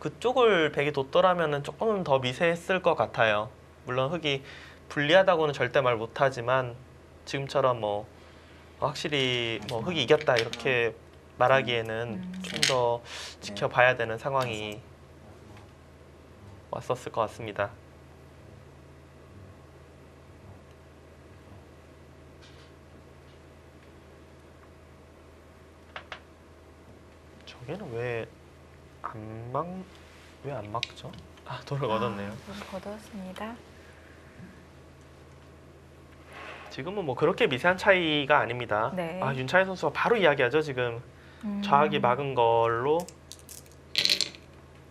그쪽을 백이 뒀더라면 조금은 더 미세했을 것 같아요. 물론 흑이 불리하다고는 절대 말 못하지만 지금처럼 뭐 확실히 뭐 흑이 이겼다 이렇게 말하기에는 좀 더 지켜봐야 되는 상황이 왔었을 것 같습니다. 저게는 왜 안 막, 왜 안 막죠? 아, 돌을 얻었네요. 아, 거뒀습니다. 지금은 뭐 그렇게 미세한 차이가 아닙니다. 네. 아, 윤차희 선수가 바로 이야기하죠, 지금. 음. 좌악이 막은 걸로.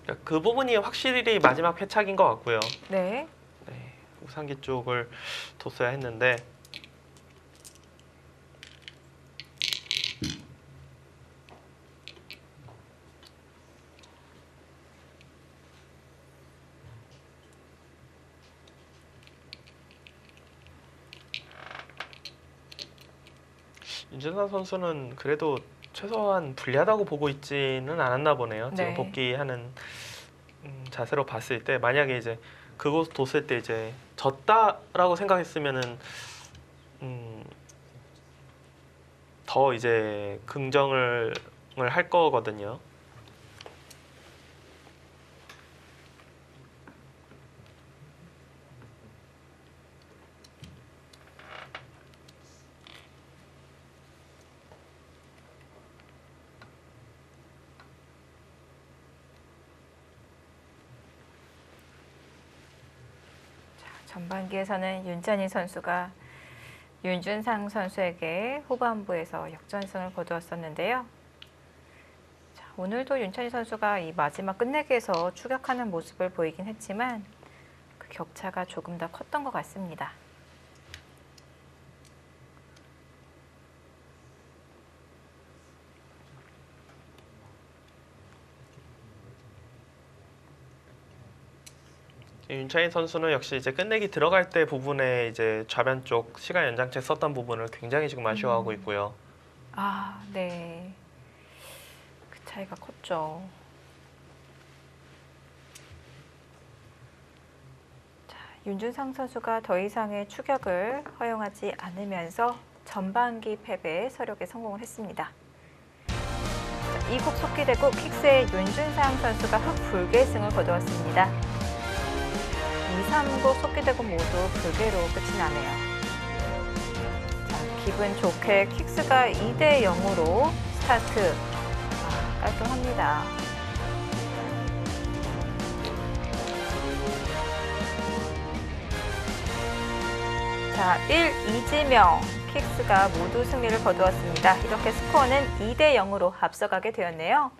그러니까 그 부분이 확실히 마지막 회착인 것 같고요. 네. 네, 우상기 쪽을 뒀어야 했는데 윤준상 선수는 그래도 최소한 불리하다고 보고 있지는 않았나 보네요. 지금 네. 복귀하는 음, 자세로 봤을 때 만약에 이제 그곳 뒀을 때 이제 졌다라고 생각했으면은 음, 더 이제 긍정을 할 거거든요. 전반기에서는 윤찬희 선수가 윤준상 선수에게 후반부에서 역전승을 거두었었는데요. 자, 오늘도 윤찬희 선수가 이 마지막 끝내기에서 추격하는 모습을 보이긴 했지만 그 격차가 조금 더 컸던 것 같습니다. 윤차인 선수는 역시 이제 끝내기 들어갈 때 부분에 이제 좌변 쪽 시간 연장체 썼던 부분을 굉장히 지금 아쉬워하고 있고요. 아, 네. 그 차이가 컸죠. 자, 윤준상 선수가 더 이상의 추격을 허용하지 않으면서 전반기 패배 서력에 성공을 했습니다. 자, 이국 속기되고 킥스의 윤준상 선수가 흑불개승을 거두었습니다. 2, 3국 속기되고 모두 불개로 끝이 나네요. 자, 기분 좋게 킥스가 2대 0으로 스타트. 아, 깔끔합니다. 자, 1, 이지명, 킥스가 모두 승리를 거두었습니다. 이렇게 스코어는 2대 0으로 앞서가게 되었네요.